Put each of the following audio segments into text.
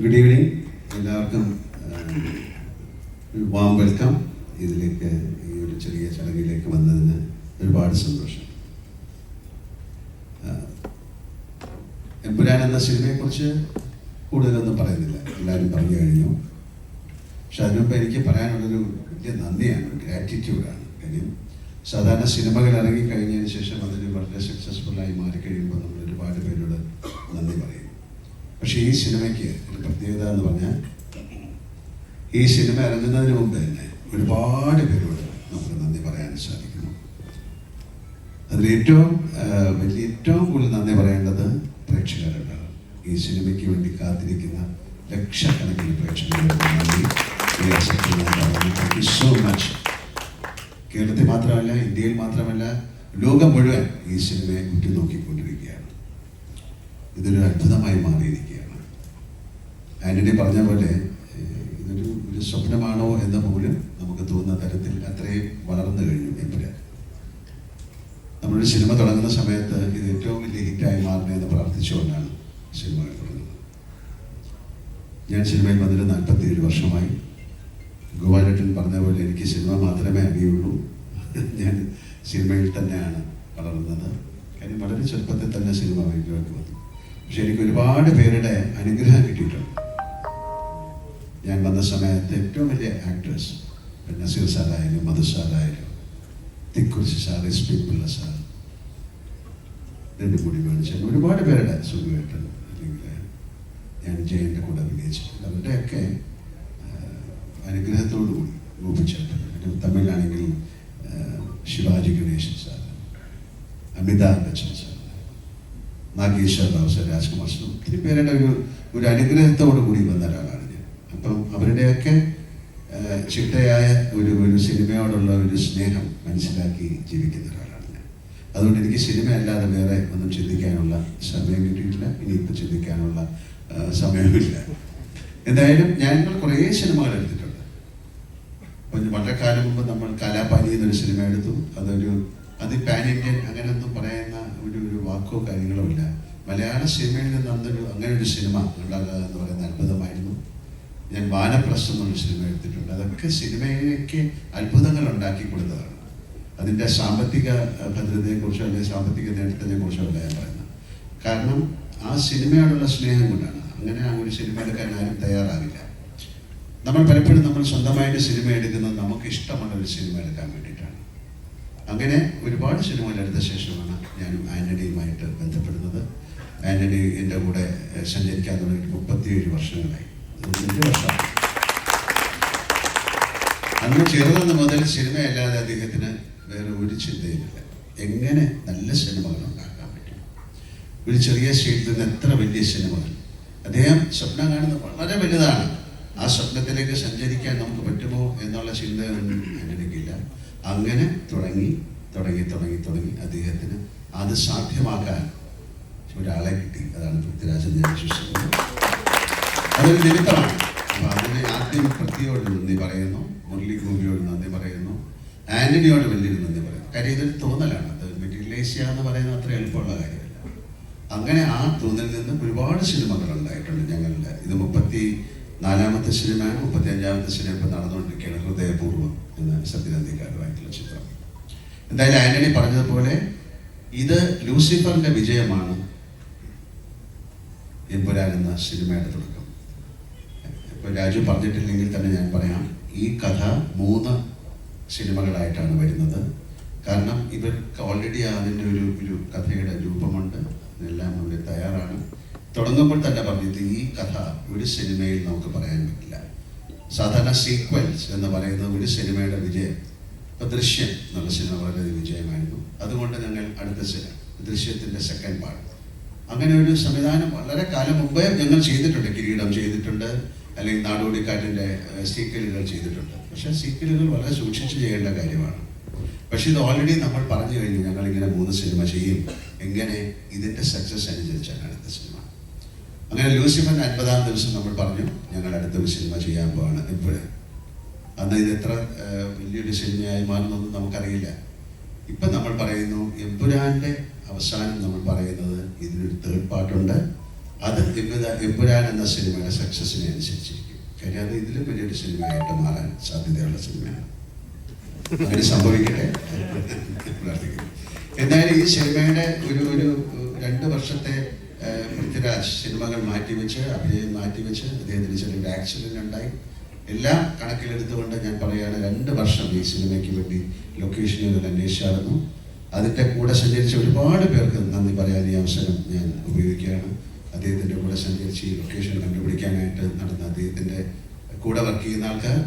Good evening എല്ലാവർക്കും warm welcome ഇതിലേക്ക് ഈ ഒരു ചെറിയ ചടങ്ങിലേക്ക് വന്നതിന് ഒരുപാട് സന്തോഷം. എമ്പുരാൻ എന്ന സിനിമയെക്കുറിച്ച് കൂടുതലൊന്നും പറയുന്നില്ല. എല്ലാവരും പറഞ്ഞു കഴിഞ്ഞു. പക്ഷെ അതിനുമുമ്പ് എനിക്ക് പറയാനുള്ളൊരു വലിയ നന്ദിയാണ് ഗ്രാറ്റിറ്റ്യൂഡാണ് കാര്യം. സാധാരണ സിനിമകൾ ഇറങ്ങി കഴിഞ്ഞതിന് ശേഷം അതിന് വളരെ സക്സസ്ഫുള്ളായി മാറിക്കഴിയുമ്പോൾ നമ്മൾ ഒരുപാട് പേരോട് നന്ദി പറയും പക്ഷേ ഈ സിനിമയ്ക്ക് ഒരു പ്രത്യേകത എന്ന് പറഞ്ഞാൽ ഈ സിനിമ ഇറങ്ങുന്നതിന് മുമ്പ് തന്നെ ഒരുപാട് പേരോട് നമുക്ക് നന്ദി പറയാൻ സാധിക്കുന്നു. അതിൽ ഏറ്റവും വലിയ ഏറ്റവും കൂടുതൽ നന്ദി പറയേണ്ടത് പ്രേക്ഷകരോടാണ് ഈ സിനിമയ്ക്ക് വേണ്ടി കാത്തിരിക്കുന്ന ലക്ഷക്കണക്കിന് പ്രേക്ഷകരോട് നന്ദി. താങ്ക് യു സോ മച്ച് കേരളത്തിൽ മാത്രമല്ല ഇന്ത്യയിൽ മാത്രമല്ല ലോകം മുഴുവൻ ഈ സിനിമയെ ഉറ്റുനോക്കിക്കൊണ്ടിരിക്കുകയാണ്. ഇതൊരു അത്ഭുതമായി മാറിയിരിക്കുകയാണ് ആന്റണി പറഞ്ഞ പോലെ ഇതൊരു ഒരു സ്വപ്നമാണോ എന്ന് പോലും നമുക്ക് തോന്നുന്ന തരത്തിൽ അത്രയും വളർന്നു കഴിഞ്ഞു എമ്പുരാൻ നമ്മളൊരു സിനിമ തുടങ്ങുന്ന സമയത്ത് ഇത് ഏറ്റവും വലിയ ഹിറ്റായി മാറണേ എന്ന് പ്രാർത്ഥിച്ചുകൊണ്ടാണ് സിനിമ തുടങ്ങുന്നത്. ഞാൻ സിനിമയിൽ വന്നിട്ട് നാൽപ്പത്തിയേഴ് വർഷമായി. ഗോപാലട്ടൻ പറഞ്ഞ പോലെ എനിക്ക് സിനിമ മാത്രമേ അറിയുള്ളൂ. ഞാൻ സിനിമയിൽ തന്നെയാണ് വളർന്നത്. കാര്യം വളരെ ചെറുപ്പത്തിൽ തന്നെ സിനിമ വേണ്ടി വന്നു. പക്ഷെ എനിക്ക് ഒരുപാട് പേരുടെ അനുഗ്രഹം കിട്ടിയിട്ടുണ്ട്. ഞാൻ വന്ന സമയത്ത് ഏറ്റവും വലിയ ആക്ട്രസ് നസീർ സാറായാലും Madhu സാറായാലും Thikkurissy sir S P Pillai sir രണ്ടു കൂടി മേടിച്ച ഒരുപാട് പേരുടെ സുഖമായിട്ട് അല്ലെങ്കിൽ ഞാൻ ജയന്റെ കൂടെ അഭിനയിച്ചിട്ടുണ്ട്. അവരുടെയൊക്കെ അനുഗ്രഹത്തോടു കൂടി ഗോപിച്ചേട്ടൻ ആ, Sivaji Ganesan sir Amitabh Bachchan sir Nageshwar Rao sir Rajkumar sir ഒത്തിരി പേരുടെ ഒരു ഒരു അനുഗ്രഹത്തോടു കൂടി വന്ന ഒരാളാണ്. അപ്പം അവരുടെയൊക്കെ ചിട്ടയായ ഒരു ഒരു സിനിമയോടുള്ള ഒരു സ്നേഹം മനസ്സിലാക്കി ജീവിക്കുന്ന ഒരാളാണ് ഞാൻ. അതുകൊണ്ട് എനിക്ക് സിനിമ അല്ലാതെ വേറെ ഒന്നും ചിന്തിക്കാനുള്ള സമയം കിട്ടിയിട്ടില്ല. ഇനിയിപ്പോൾ ചിന്തിക്കാനുള്ള സമയമില്ല എന്തായാലും ഞങ്ങൾ കുറേ സിനിമകൾ എടുത്തിട്ടുണ്ട്. അപ്പം വളരെ കാലം മുമ്പ് നമ്മൾ കലാപാനി എന്നൊരു സിനിമ എടുത്തു. അതൊരു അത് പാൻ ഇന്ത്യൻ അങ്ങനെ ഒന്നും പറയുന്ന ഒരു ഒരു വാക്കോ കാര്യങ്ങളോ ഇല്ല. മലയാള സിനിമയിൽ നിന്ന് അന്നൊരു അങ്ങനെ ഒരു സിനിമ ഉണ്ടാകുക എന്ന് പറയുന്ന അത്ഭുതമായിരുന്നു. ഞാൻ വാനപ്രസ്ഥം എന്നൊരു സിനിമ എടുത്തിട്ടുണ്ട്. അതൊക്കെ സിനിമയ്ക്ക് അത്ഭുതങ്ങൾ ഉണ്ടാക്കി കൊടുത്തതാണ്. അതിന്റെ സാമ്പത്തിക ഭദ്രതയെക്കുറിച്ച് അല്ലെങ്കിൽ സാമ്പത്തിക നേട്ടത്തിനെ കുറിച്ചോ അല്ല ഞാൻ പറയുന്നത്. കാരണം ആ സിനിമയോടുള്ള സ്നേഹം കൊണ്ടാണ്. അങ്ങനെ ആ ഒരു സിനിമ എടുക്കാൻ ആരും തയ്യാറാകില്ല നമ്മൾ പലപ്പോഴും നമ്മൾ സ്വന്തമായിട്ട് സിനിമ എടുക്കുന്നത് നമുക്ക് ഇഷ്ടമുള്ള ഒരു സിനിമ എടുക്കാൻ വേണ്ടിയിട്ടാണ്. അങ്ങനെ ഒരുപാട് സിനിമകൾ എടുത്ത ശേഷമാണ് ഞാനും ആന്റണിയുമായിട്ട് ബന്ധപ്പെടുന്നത്. ആന്റണി എന്റെ കൂടെ സഞ്ചരിക്കാൻ തുടങ്ങിയിട്ട് മുപ്പത്തിയേഴ് വർഷങ്ങളായി. വർഷം അന്ന് ചെറുതെന്ന് മുതൽ സിനിമയല്ലാതെ അദ്ദേഹത്തിന് വേറെ ഒരു ചിന്തയുമില്ല. എങ്ങനെ നല്ല സിനിമകൾ ഉണ്ടാക്കാൻ പറ്റും? ഒരു ചെറിയ സ്റ്റേറ്റിൽ നിന്ന് എത്ര വലിയ സിനിമകൾ? അദ്ദേഹം സ്വപ്നം കാണുന്നത് വളരെ വലുതാണ്. ആ സ്വപ്നത്തിലേക്ക് സഞ്ചരിക്കാൻ നമുക്ക് പറ്റുമോ എന്നുള്ള ചിന്ത എനിക്കില്ല അങ്ങനെ തുടങ്ങി തുടങ്ങി തുടങ്ങി തുടങ്ങി അദ്ദേഹത്തിന് അത് സാധ്യമാക്കാൻ ഒരാളെ കിട്ടി. അതാണ് പൃഥ്വിരാജൻ ഞാൻ വിശ്വസിക്കുന്നത് അതൊരു നിമിത്തമാണ് അപ്പൊ അതിന് ആദ്യം പൃഥ്വിയോട് നന്ദി പറയുന്നു. മുരളി ഗോപിയോട് നന്ദി പറയുന്നു. ആന്റണിയോട് വലിയൊരു നന്ദി പറയുന്നു. കാര്യം ഇതൊരു തോന്നലാണ്. അത് മെറ്റീരിയലൈസ് ചെയ്യുക എന്ന് പറയുന്നത് അത്ര എളുപ്പമുള്ള കാര്യമല്ല. അങ്ങനെ ആ തോന്നലിൽ നിന്ന് ഒരുപാട് സിനിമകൾ ഉണ്ടായിട്ടുണ്ട് ഞങ്ങളുടെ. ഇത് മുപ്പത്തി നാലാമത്തെ സിനിമയാണ് മുപ്പത്തി അഞ്ചാമത്തെ സിനിമ ഇപ്പം നടന്നുകൊണ്ടിരിക്കുകയാണ് ഹൃദയപൂർവം എന്ന സത്യനന്ദിക്കാരുമായിട്ടുള്ള ചിത്രം. എന്തായാലും ആന്റണി പറഞ്ഞതുപോലെ ഇത് ലൂസിഫറിന്റെ വിജയമാണ് എമ്പുരാൻ എന്ന സിനിമയുടെ തുടക്കം. ഇപ്പോൾ രാജു പറഞ്ഞിട്ടില്ലെങ്കിൽ തന്നെ ഞാൻ പറയാം. ഈ കഥ മൂന്ന് സിനിമകളായിട്ടാണ് വരുന്നത്. കാരണം ഇവർക്ക് ഓൾറെഡി അതിന്റെ ഒരു ഒരു കഥയുടെ രൂപമുണ്ട്. എല്ലാം അവർ തയ്യാറാണ്. തുടങ്ങുമ്പോൾ തന്നെ പറഞ്ഞത് ഈ കഥ ഒരു സിനിമയിൽ നമുക്ക് പറയാൻ പറ്റില്ല. സാധാരണ സീക്വൻസ് എന്ന് പറയുന്ന ഒരു സിനിമയുടെ വിജയം ഇപ്പൊ ദൃശ്യം എന്നുള്ള സിനിമ വളരെ വിജയമായിരുന്നു. അതുകൊണ്ട് ഞങ്ങൾ അടുത്ത സിനിമ ദൃശ്യത്തിന്റെ സെക്കൻഡ് പാർട്ട് അങ്ങനെ ഒരു സംവിധാനം വളരെ കാലം മുമ്പേ ഞങ്ങൾ ചെയ്തിട്ടുണ്ട് കിരീടം ചെയ്തിട്ടുണ്ട്. അല്ലെങ്കിൽ നാടോടിക്കാറ്റിന്റെ സീക്വലുകൾ ചെയ്തിട്ടുണ്ട്. പക്ഷേ സീക്വലുകൾ വളരെ സൂക്ഷിച്ച് ചെയ്യേണ്ട കാര്യമാണ്. പക്ഷെ ഇത് ഓൾറെഡി നമ്മൾ പറഞ്ഞു കഴിഞ്ഞു ഞങ്ങൾ ഇങ്ങനെ മൂന്ന് സിനിമ ചെയ്യും. എങ്ങനെ? ഇതിന്റെ സക്സസ് അനുസരിച്ചാണ് അടുത്ത സിനിമ. അങ്ങനെ ലൂസിഫറിന്റെ അൻപതാം ദിവസം നമ്മൾ പറഞ്ഞു ഞങ്ങൾ അടുത്തൊരു സിനിമ ചെയ്യാൻ പോവാണ് ഇപ്പോഴേ. അന്ന് ഇത് എത്ര വലിയൊരു സിനിമയായി മാറുന്നൊന്നും നമുക്കറിയില്ല. ഇപ്പം നമ്മൾ പറയുന്നു എമ്പുരാന്റെ അവസാനം നമ്മൾ പറയുന്നത് ഇതിനൊരു തേർഡ് പാർട്ടുണ്ട് അത് എമ്പുരാൻ എമ്പുരാൻ എന്ന സിനിമയുടെ സക്സസിനെ അനുസരിച്ചിരിക്കും. കാര്യം അത് ഇതിലും വലിയൊരു സിനിമയായിട്ട് മാറാൻ സാധ്യതയുള്ള സിനിമയാണ്. അങ്ങനെ സംഭവിക്കട്ടെ? പ്രാർത്ഥിക്കുന്നു. എന്തായാലും ഈ സിനിമയുടെ ഒരു ഒരു രണ്ട് വർഷത്തെ പൃഥ്വിരാജ് സിനിമകൾ മാറ്റിവെച്ച് അഭിനയം മാറ്റിവെച്ച് അദ്ദേഹത്തിന് ചെറിയൊരു ആക്സിഡന്റ് ഉണ്ടായി. എല്ലാം കണക്കിലെടുത്തുകൊണ്ട് ഞാൻ പറയുകയാണ് രണ്ട് വർഷം ഈ സിനിമയ്ക്ക് വേണ്ടി ലൊക്കേഷനുകൾ അന്വേഷിച്ചായിരുന്നു. അതിന്റെ കൂടെ സഞ്ചരിച്ച ഒരുപാട് പേർക്ക് നന്ദി പറയാൻ ഈ അവസരം ഞാൻ ഉപയോഗിക്കുകയാണ്. അദ്ദേഹത്തിന്റെ കൂടെ സഞ്ചരിച്ച് ഈ ലൊക്കേഷൻ കണ്ടുപിടിക്കാനായിട്ട് നടന്ന അദ്ദേഹത്തിന്റെ കൂടെ വർക്ക് ചെയ്യുന്ന ആൾക്കാർ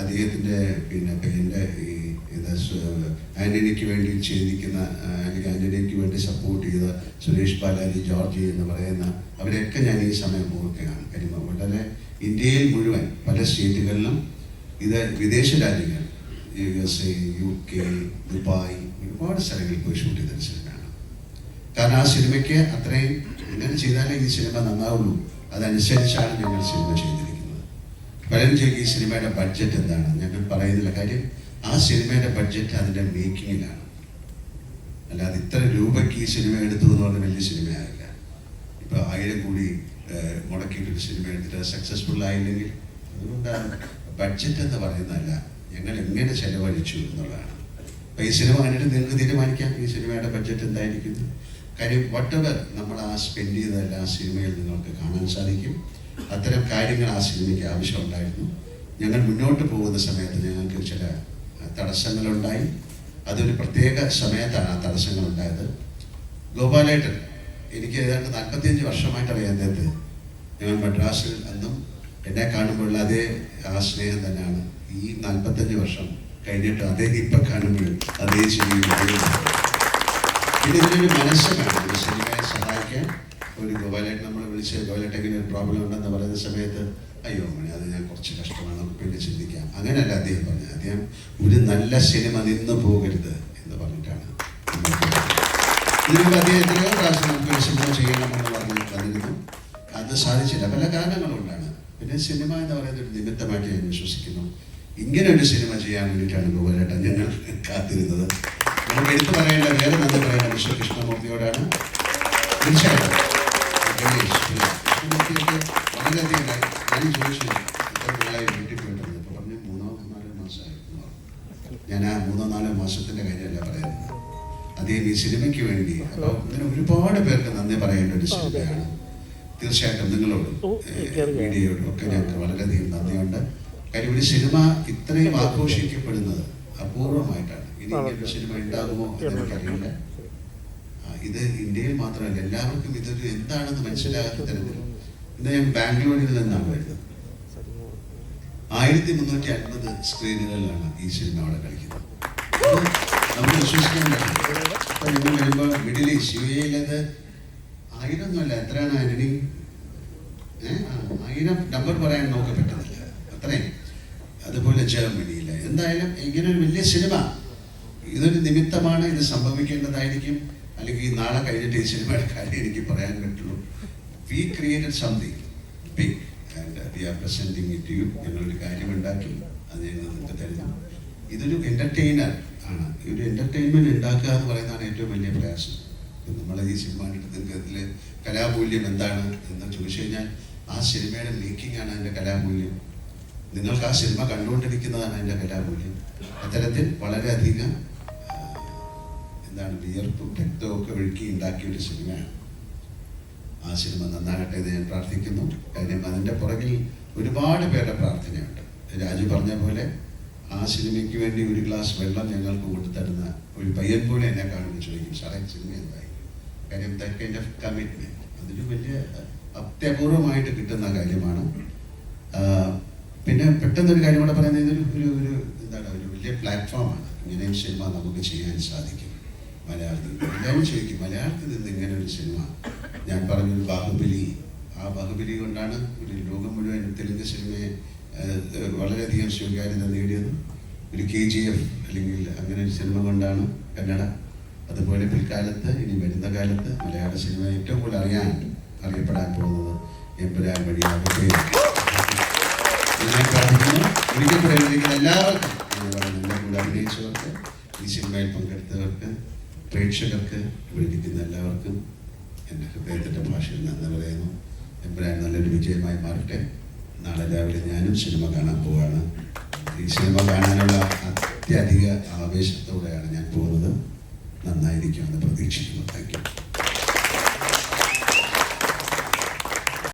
അദ്ദേഹത്തിന്റെ പിന്നെ എന്റെ ഈ ഇത് ആന്റണിക്ക് വേണ്ടി ചെയ്തിരിക്കുന്ന ആന്റണിക്ക് വേണ്ടി സപ്പോർട്ട് ചെയ്ത സുരേഷ് ബാലാജി ജോർജി എന്ന് പറയുന്ന അവരെയൊക്കെ ഞാൻ ഈ സമയം ഓർക്കുകയാണ്. കാര്യം വളരെ ഇന്ത്യയിൽ മുഴുവൻ പല സ്റ്റേറ്റുകളിലും ഇത് വിദേശ രാജ്യങ്ങൾ U S A U K Dubai ഒരുപാട് സ്ഥലങ്ങളിൽ പോയി ഷൂട്ട് ചെയ്ത സിനിമയാണ് കാരണം ആ സിനിമയ്ക്ക് അത്രയും ഇങ്ങനെ ചെയ്താലേ ഈ സിനിമ നന്നാവുള്ളൂ? അതനുസരിച്ചാണ് ഞങ്ങൾ സിനിമ ചെയ്തിരിക്കുന്നത്. പലരും ചോദിക്കും ഈ സിനിമയുടെ ബഡ്ജറ്റ് എന്താണ്? ഞങ്ങൾ പറയുന്നില്ല. കാര്യം ആ സിനിമയുടെ ബഡ്ജറ്റ് അതിന്റെ മേക്കിങ്ങിലാണ് അല്ലാതെ ഇത്ര രൂപയ്ക്ക് ഈ സിനിമ എടുത്തു എന്ന് പറഞ്ഞ വലിയ സിനിമയായില്ല ഇപ്പൊ ആയിരം കൂടി മുടക്കിയിട്ട് മുടക്കിയിട്ടൊരു സിനിമ എടുത്തിട്ട് സക്സസ്ഫുൾ ആയില്ലെങ്കിൽ അതുകൊണ്ടാണ് ബഡ്ജറ്റ് എന്ന് പറയുന്നതല്ല ഞങ്ങൾ എങ്ങനെ ചെലവഴിച്ചു എന്നുള്ളതാണ്. അപ്പൊ ഈ സിനിമ കണ്ടിട്ട് നിങ്ങൾക്ക് തീരുമാനിക്കാം ഈ സിനിമയുടെ ബഡ്ജറ്റ് എന്തായിരിക്കും കാര്യം വട്ടവർ നമ്മൾ ആ സ്പെൻഡ് ചെയ്തതെല്ലാം ആ സിനിമയിൽ നിങ്ങൾക്ക് കാണാൻ സാധിക്കും. അത്തരം കാര്യങ്ങൾ ആ സിനിമയ്ക്ക് ആവശ്യമുണ്ടായിരുന്നു. ഞങ്ങൾ മുന്നോട്ട് പോകുന്ന സമയത്ത് ഞങ്ങൾക്ക് ചില തടസ്സങ്ങളുണ്ടായി. അതൊരു പ്രത്യേക സമയത്താണ് ആ തടസ്സങ്ങൾ ഉണ്ടായത് ഗോപാലേട്ടൻ എനിക്ക് ഏതാണ്ട് നാൽപ്പത്തിയഞ്ച് വർഷമായിട്ട് അദ്ദേഹത്തെ. ഞങ്ങൾ മദ്രാസിൽ അന്നും എന്നെ കാണുമ്പോഴുള്ള അതേ ആ സ്നേഹം തന്നെയാണ്. ഈ നാൽപ്പത്തഞ്ച് വർഷം കഴിഞ്ഞിട്ട് അദ്ദേഹം ഇപ്പം കാണുമ്പോഴും അതേ പിന്നെ ഇതിനൊരു മനസ്സ് വേണം സിനിമയെ സഹായിക്കാൻ ഒരു ഗോപാലേട്ട് നമ്മളെ വിളിച്ച് ഗോപാലേട്ടൻ ഇങ്ങനെ ഒരു പ്രോബ്ലം ഉണ്ടെന്ന് പറയുന്ന സമയത്ത് അയ്യോ മണി അത് ഞാൻ കുറച്ച് കഷ്ടമാണ് നമുക്ക് പിന്നെ ചിന്തിക്കാം. അങ്ങനെയല്ല അദ്ദേഹം പറഞ്ഞത്. അദ്ദേഹം ഒരു നല്ല സിനിമ നിന്ന് പോകരുത് എന്ന് പറഞ്ഞിട്ടാണ് ഇതിനുള്ള പ്രാവശ്യം നമുക്ക് സിനിമ ചെയ്യണമെന്ന് പറഞ്ഞ് അത് സാധിച്ചില്ല. പല കാരണങ്ങളുണ്ടാണ്. പിന്നെ സിനിമ എന്ന് പറയുന്നത് ഒരു നിമിത്തമായിട്ട് ഞാൻ വിശ്വസിക്കുന്നു. ഇങ്ങനെ ഒരു സിനിമ ചെയ്യാൻ വേണ്ടിയിട്ടാണ് ഗോപാലേട്ടൻ ഞങ്ങൾ കാത്തിരുന്നത്. നമുക്ക് എടുത്തു പറയേണ്ട വേറെ നന്ദി പറയേണ്ട വിശ്വ കൃഷ്ണമൂർത്തിയോടാണ്. തീർച്ചയായിട്ടും. ഗണേഷ് കൃഷ്ണമൂർത്തിയൊക്കെ വളരെയധികം ഞാൻ ചോദിച്ചു. ഇത്ര നാളായി വീട്ടിൽ പോയിട്ടുണ്ട്. അപ്പോൾ പറഞ്ഞു മൂന്നോ നാലോ മാസമായിരുന്നു. ഞാൻ ആ മൂന്നോ നാലോ മാസത്തിന്റെ കാര്യമല്ല പറയുന്നത്. അദ്ദേഹം ഈ സിനിമയ്ക്ക് വേണ്ടി അപ്പോൾ ഇങ്ങനെ ഒരുപാട് പേർക്ക് നന്ദി പറയേണ്ട ഒരു സിനിമയാണ്. തീർച്ചയായിട്ടും നിങ്ങളോട് മീഡിയയോടും ഒക്കെ ഞങ്ങൾക്ക് വളരെയധികം നന്ദിയുണ്ട്. കാര്യം ഒരു സിനിമ ഇത്രയും ആഘോഷിക്കപ്പെടുന്നത് അപൂർവമായിട്ടാണ്. ഇനി സിനിമ ഉണ്ടാകുമോ എനിക്കറിയില്ല ഇത് ഇന്ത്യയിൽ മാത്രമല്ല എല്ലാവർക്കും ഇതൊരു എന്താണെന്ന് മനസ്സിലാകാത്ത തരത്തിൽ. ഇന്ന് ഞാൻ ബാംഗ്ലൂരിൽ നിന്നാണ് വരുന്നത്. ആയിരത്തി മുന്നൂറ്റി അൻപത് സ്ക്രീനുകളിലാണ് ഈ സിനിമ അവിടെ കളിക്കുന്നത്. നമുക്ക് വിശ്വസിക്കാൻ നിങ്ങൾ വരുമ്പോൾ മിഡിൽ ഈസ്റ്റ് യു എയിലത് ആയിരം എത്രയാണ് ആന്റണി? ആയിരം നമ്പർ പറയാൻ നോക്ക പറ്റുന്നില്ല അത്രയും അതുപോലെ ജർമ്മനിയിൽ എന്തായാലും ഇങ്ങനെ ഒരു വലിയ സിനിമ ഇതൊരു നിമിത്തമാണ് ഇത് സംഭവിക്കേണ്ടതായിരിക്കും. അല്ലെങ്കിൽ നാളെ കഴിഞ്ഞിട്ട് ഈ സിനിമയുടെ കാര്യം എനിക്ക് പറയാൻ പറ്റുള്ളൂ. We created something big and we are it you ഉണ്ടാക്കി. അത് ഞങ്ങൾ നിങ്ങൾക്ക് തരുന്നു. ഇതൊരു എന്റർടൈനർ ആണ്. ഈ ഒരു എന്റർടൈൻമെന്റ് ഉണ്ടാക്കുക എന്ന് പറയുന്നതാണ് ഏറ്റവും വലിയ പ്രയാസം. നമ്മൾ ഈ സിനിമ എടുത്തതിലെ കലാമൂല്യം എന്താണ് എന്ന് ചോദിച്ചു കഴിഞ്ഞാൽ ആ സിനിമയുടെ മേക്കിംഗ് ആണ് അതിന്റെ കലാമൂല്യം. നിങ്ങൾക്ക് ആ സിനിമ കണ്ടുകൊണ്ടിരിക്കുന്നതാണ് അതിന്റെ കലാമൂല്യം. അത്തരത്തിൽ വളരെയധികം എന്താണ് വിയർപ്പും രക്തവും ഒക്കെ ഒഴുക്കി ഉണ്ടാക്കിയ ഒരു സിനിമയാണ്. ആ സിനിമ നന്നാകട്ടെ എന്ന് ഞാൻ പ്രാർത്ഥിക്കുന്നു. കാര്യം അതിന്റെ പുറകിൽ ഒരുപാട് പേരുടെ പ്രാർത്ഥനയുണ്ട്. രാജു പറഞ്ഞ പോലെ ആ സിനിമയ്ക്ക് വേണ്ടി ഒരു ഗ്ലാസ് വെള്ളം ഞങ്ങൾക്ക് കൊടുത്തരുന്ന ഒരു പയ്യൻ പോലെ എന്നെ കാണുമ്പോൾ ചോദിക്കും സാറേ സിനിമ എന്തായി? കാര്യം ദാറ്റ് കൈൻഡ് ഓഫ് കമ്മിറ്റ്മെന്റ് അതൊരു വലിയ അത്യപൂർവമായിട്ട് കിട്ടുന്ന കാര്യമാണ്. പിന്നെ പെട്ടെന്നൊരു കാര്യം കൂടെ പറയുന്നത് ഒരു ഒരു എന്താണ് ഒരു വലിയ പ്ലാറ്റ്ഫോമാണ് ഇങ്ങനെയും സിനിമ നമുക്ക് ചെയ്യാൻ സാധിക്കും. മലയാളത്തിൽ എല്ലാവരും ചോദിക്കും മലയാളത്തിൽ നിന്ന് ഇങ്ങനെ ഒരു സിനിമ? ഞാൻ പറഞ്ഞൊരു ബാഹുബലി. ആ ബാഹുബലി കൊണ്ടാണ് ഒരു ലോകം മുഴുവൻ തെലുങ്ക് സിനിമയെ വളരെയധികം സ്വീകാര്യത നേടിയത്. ഒരു കെ ജി എഫ് അല്ലെങ്കിൽ അങ്ങനെ ഒരു സിനിമ കൊണ്ടാണ് കന്നഡ. അതുപോലെ പിൽക്കാലത്ത് ഇനി വരുന്ന കാലത്ത് മലയാള സിനിമ ഏറ്റവും കൂടുതൽ അറിയാൻ അറിയപ്പെടാൻ പോകുന്നത് എമ്പുരാൻ വഴിയാകട്ടെ എല്ലാവർക്കും അഭിനയിച്ചവർക്ക് ഈ സിനിമയിൽ പങ്കെടുത്തവർക്ക് പ്രേക്ഷകർക്ക് ഇവിടെ ഇരിക്കുന്ന എല്ലാവർക്കും എന്റെ ഹൃദയത്തിന്റെ ഭാഷയിൽ നന്ദി പറയുന്നു. എമ്പുരാൻ നല്ലൊരു വിജയമായി മാറട്ടെ. നാളെ രാവിലെ ഞാനും സിനിമ കാണാൻ പോവാണ്. ഈ സിനിമ കാണാനുള്ള അത്യധിക ആവേശത്തോടെയാണ് ഞാൻ പോകുന്നത്. നന്നായിരിക്കുമെന്ന് പ്രതീക്ഷിക്കുന്നു.